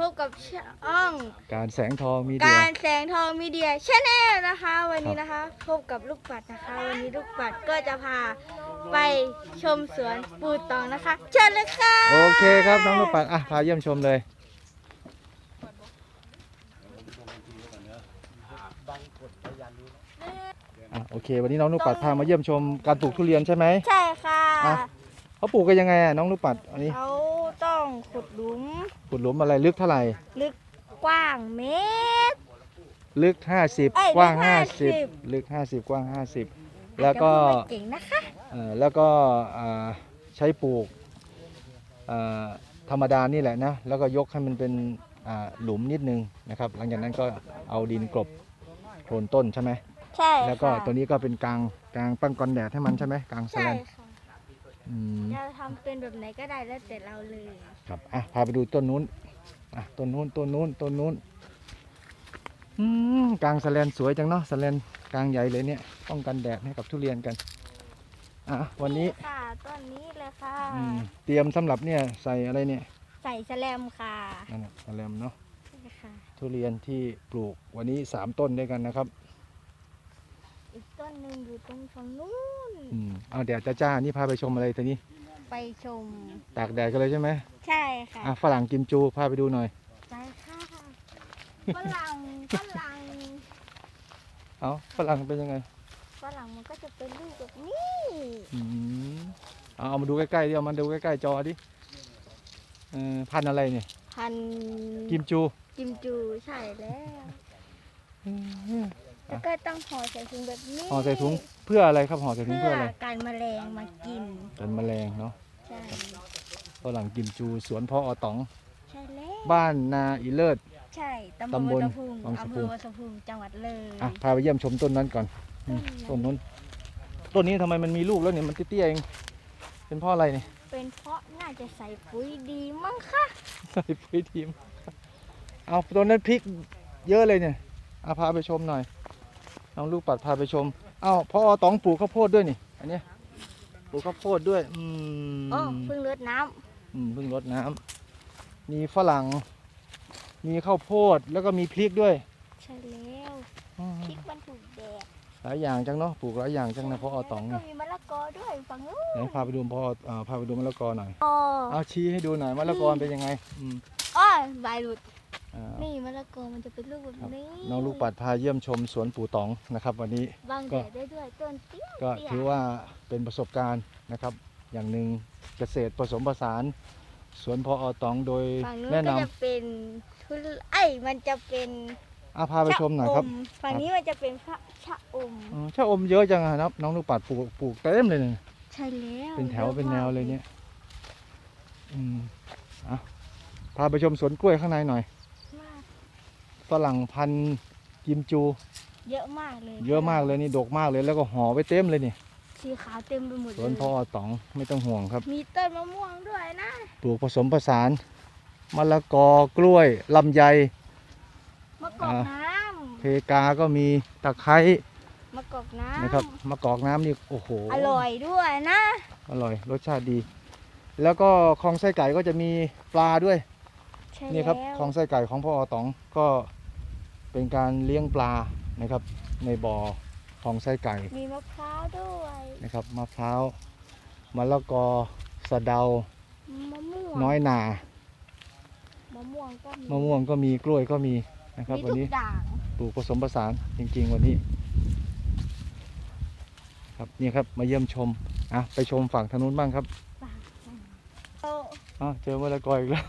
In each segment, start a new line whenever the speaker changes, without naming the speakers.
พบกับช่อง
การแสงทองมีเดีย
การแสงทองมีเดียชแนลนะคะ วันนี้นะคะ พบกับลูกปัดนะคะ วันนี้ลูกปัดก็จะพาไปชมสวนปูตองนะคะ เชิญเลยค่ะ
โอเคครับน้องลูกปัดอะพาเยี่ยมชมเลยอะโอเค วันนี้น้องลูกปัดพามาเยี่ยมชมการปลูกทุเรียนใช่ไหม
ใช่ค่ะ
อะเขาปลูกกันยังไงอะน้องลูกปัดอันนี้
เขาต้องขุดหลุม
ขุดหลุมอะไรลึกเท่าไหร่
ลึกกว้างเมตร
ลึก
เอ้ย
50 กว้าง
ลึก
50 ลึก 50 กว้าง 50 แล้วก็
อาจจะพูดไม่เก่งนะคะ
เอ่อแล้วก็อ่าใช้ปลูกอ่าธรรมดานี่แหละนะ แล้วก็ยกให้มันเป็นอ่าหลุมนิดนึงนะครับ หลังจากนั้นก็เอาดินกลบโคนต้นใช่ไหม
ใช่
แล้วก็
ค่ะ
ตัวนี้ก็เป็นกลางกลางปั้งกอนแดดให้มันใช่ไหมกลางแส
ใช่
ลน
ค่ะ
อืม
จะทำเป็นแบบไหนก็ได้แล้วแต่เราเลย
ครับอะพาไปดูต้นนู้นอะต้นนู้นต้นนู้นต้นนู้นอืมกลางแสลนสวยจังเนาะแสลนกลางใหญ่เลยเนี่ยป้องกันแดดให้กับทุเรียนกันอะวันนี้
ค่ะต้นนี้เลยค่ะ
อืมเตรียมสำหรับเนี่ยใส่อะไรเนี่ย
ใส่แสลมค่ะ
นั่นแหละแสลมเนาะ
นี่ค่ะ
ทุเรียนที่ปลูกวันนี้สามต้นด้วยกันนะครับ
อีก ต้นหนึ่งอยู่ตรงฝั่งนู้น
อืมเอาแดดจ้าๆนี่พาไปชมอะไรทีนี้
ไปชม
ตากแดดกันเลยใช่ไหม
ใช่ค่ะ
อะฝรั่งกิมจูพาไปดูหน่อย
ใช่ค่ะฝรั่งฝรั่ง
เอาฝรั่งเป็นยังไง
ฝรั่งมันก็จะเป็นลูกแบบนี้
อืมเอาเอามาดูใกล้ๆดิเอามาดูใกล้ๆจอดิเออพันธุ์อะไรเนี่ย
พัน
กิมจู
กิมจูใช่แล้ว แล้วก็ต้องห่อใส่ถุงแบบนี้
ห่อใส่ถุงเพื่ออะไรครับห่อใส่ถุง
เพื่
เพื่
อ
ออะไร
การแมลงมากิน
เป็นแมลงเนาะ
ใช่
ฝรั่งกิมจูสวนพ่ออต๋อง
ใช่แล้ว
บ้านนาอีเลิศ
ใช่ตำ
ตำ
บบล
ล
วัดภูมิ
วังสะ
อำเภ
พุ
องวัดสะพุงจังหวัดเลย
อะพาไปเยี่ยมชมต้นนั้นก่อนอืมต้นนู้นต้นนี้ทำไมมันมีลูกแล้วเนี่ยมันเตี้ยๆเองเป็นเพ่ออะไรเนี่ย
เป็นเพราะน่าจะใส่ปุ๋ยดีมั้งคะ
ใส่ปุ๋ยทีม เอาตัวนั้นพริกเยอะเลยเนี่ยเอาพาไปชมหน่อย น้องลูกปัดพาไปชมเอาพ่อต๋องปลูกข้าวโพดด้วยนี่ อันเนี้ยปลูกข้าวโพดด้วยอืม
อ๋อเพิ่งรดน้
อืมเพิ่งรดน้ำมีฝรั่ง มีข้าวโพดแล้วก็มีพริกด้วยำ
ใช่แล้ว
อืม
พริกมันถูกแดด
หลายอย่างจังเนาะปลูกหลายอย่างจังนะพ่อต๋อง
แล้ว
เนี่ย
ก็มีมะละกอด้วยฝั่งนู้น
ไหนพาไปดูพ่ออ่าพาไปดูมะละกอหน่อย
อ๋อ
เอาชี้ให้ดูหน่อยมะละกอเป็นยังไงอืม
อ้อยใบหลุด
อ่า
นี่มะละกอมันจะเป็นลูกแบบ
ครับ
นี้
น้องลูกปัดพาเยี่ยมชมสวนปู่ต๋องนะครับ วันนี้
บาง
ก็
แดดได้ด้วยต้นเตี้ย
ก็
เตี้ย
ถือว่าเป็นประสบการณ์นะครับ อย่างหนึ่งเกษตรผสมผสาน สวนพออตองโดย
ฝั่งนู้น
แนะ
ก็
นำ
จะเป็นทุเรไอ้ยมันจะเป็น
อาพาไปชมหน่อยครับ
ชะมฝั่งนี้มันจะเป็นพระชะอม
อ๋อชะอมเยอะจังอะครับ น้องลูกปัดปลูกปลูกเต็มเลยเนี่ย
ใช่แล้ว
เป็นแถว
ยอะ
เป็นแนว
มาก
เลยเนี่ยอืมอะพาไปชมสวนกล้วยข้างในหน่อย
มาก
ฝรั่งพันธุ์กิมจู
เยอะมากเลย
เยอะมากเลยนี่ดกมากเลยแล้วก็ห่อไว้เต็มเลยนี่
สีขาวเต็มไปหมด
ส
เล
วน
ย
พออตองไม่ต้องห่วงครับ
มีต้นมะม่วงด้วยนะ
ปลูกผสมผสานมะละกอกล้วยลำไย
มะกอก
อ่า
น้
เพกาก็มีตะไคร้ำ
มะกอกน้ำ
นะครับมะกอกน้ำนี่โอ้โห
อร่อยด้วยนะ
อร่อยรสชาติดี แล้วก็คลองไส้ไก่ก็จะมีปลาด้วย
ใช่
นี่ครับ
แล้ว
คลองไส้ไก่ของพ่ออต๋องก็ เป็นการเลี้ยงปลานะครับ ในบ่อคลองไส้ไก่
มีมะพร้าวด้วย
นะครับมะพร้าวมะละกอสะเดามะ
ม่วง
น้อยหนามะ
ม่วงก็มี
มะม่วงก็มีกล้วยก็มีนะครับ
มี
วัน
ทุ
นี้
กอย่าง
ปลูกผสมผสานจริง ๆ วันนี้ ครับนี่ครับมาเยี่ยมชมอะไปชมฝั่งทางนู้นบ้างครับ
โอ้
อ้าวเจอมะละกออีกแล้ว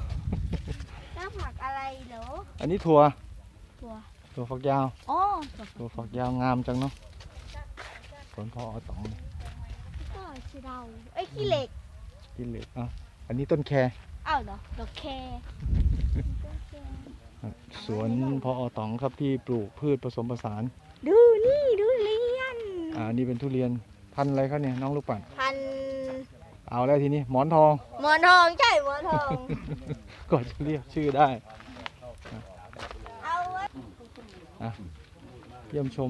แล้วผักอะไรเหรอ
อันนี้ถั่ว
ตัว
ถั่วฝักยาว
อ๋อ
ถั่วฝักยาวงามจังเนาะผลพออตองเนี่ย
ก็ชีเราเอ้ยขี้เหล็ก
กินเหล็กอะอันนี้ต้นแคร
อ้าวเหรอดอกแค
ครับสวนพออตองครับที่ปลูกพืชผสมผสาน
ดูนี่ดูเรียน
อ่านี่เป็นทุเรียนพันธุ์อะไรครับเนี่ยน้องลูกปัด
พัน
เอาแล้วทีนี้หมอนทอง
หมอนทองใช่หมอนทอง
ก็จะเรียกชื่อได้
เอาไว้
อะเยี่ยมชม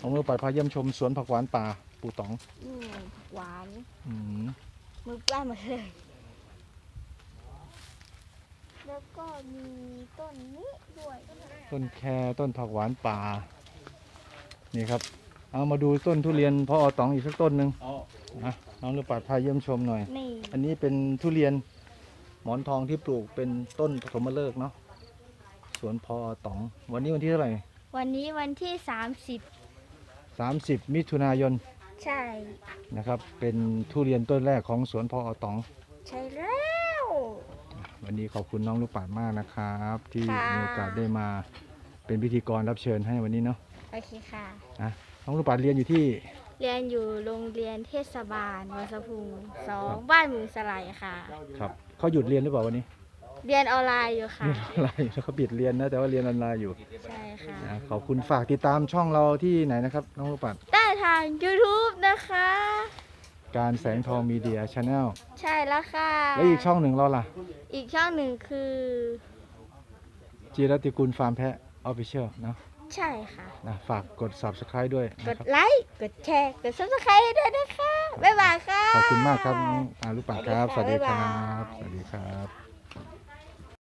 น้องลูกปัดพาเยี่ยมชมสวนผักหวานป่าปู่ตอง
อืมหวาน
อืม
มือปล้าหมดเลย แล้วก็มีต้นนี้ด้วย
ต้นแคต้นผักหวานป่า นี่ครับ เอามาดูต้นทุเรียนพออตองอีกสักต้นหนึ่งนะน้องลูกปัดพาเยี่ยมชมหน่อย
นี่
อันนี้เป็นทุเรียนหมอนทองที่ปลูกเป็นต้นปฐมฤกษ์เนาะสวนพอตอง วันนี้วันที่เท่าไหร่
วันนี้วันที่
30มิถุนายน
30ใช่
นะครับ เป็นทุเรียนต้นแรกของสวนพอตอง
ใช่แล้ว
วันนี้ขอบคุณน้องลูกปัดมากนะครับ ที่
ค่ะ
มีโอกาสได้มาเป็นพิธีกรรับเชิญให้วันนี้เนาะ
โอเคค่ะ
นะน้องลูกปัดเรียนอยู่ที่
เรียนอยู่โรงเรียนเทศบาลวัสภูมิสองบ้านหมูสลายค่ะ
ครับเขาหยุดเรียนหรือเปล่าวันนี้
เรียนออนไลน์อยู่ค่ะ
เรียนออนไลน์แล้วเขาปิดเรียนนะแต่ว่าเรียนออนไลน์อยู่
ใช่ค่ะ
นะขอบคุณฝากติดตามช่องเราที่ไหนนะครับน้องลูกปัด
ได้ทาง YouTube นะคะ
การแสงทองมีเดียชาแนล
ใช่แล้วค่ะ
และอีกช่องหนึ่งเราล่ะ
อีกช่องหนึ่งคือ
จีรติกุลฟาร์มแพะออฟฟิเชียลนะ
ใช่ค่ะ
นะฝากกด subscribe ด้วย
ก
นะ
ด
ครับ
ไลค์ กดแชร์ กด subscribe ให้ด้วยนะคะ บ๊ายบายค่ะ
ขอบคุณมากครับน้องอาลูกปัดครับส
สวั
วัส
สดี
ดีค
ค่ะ
รับ
บ๊ายบาย
สวัสดีครับ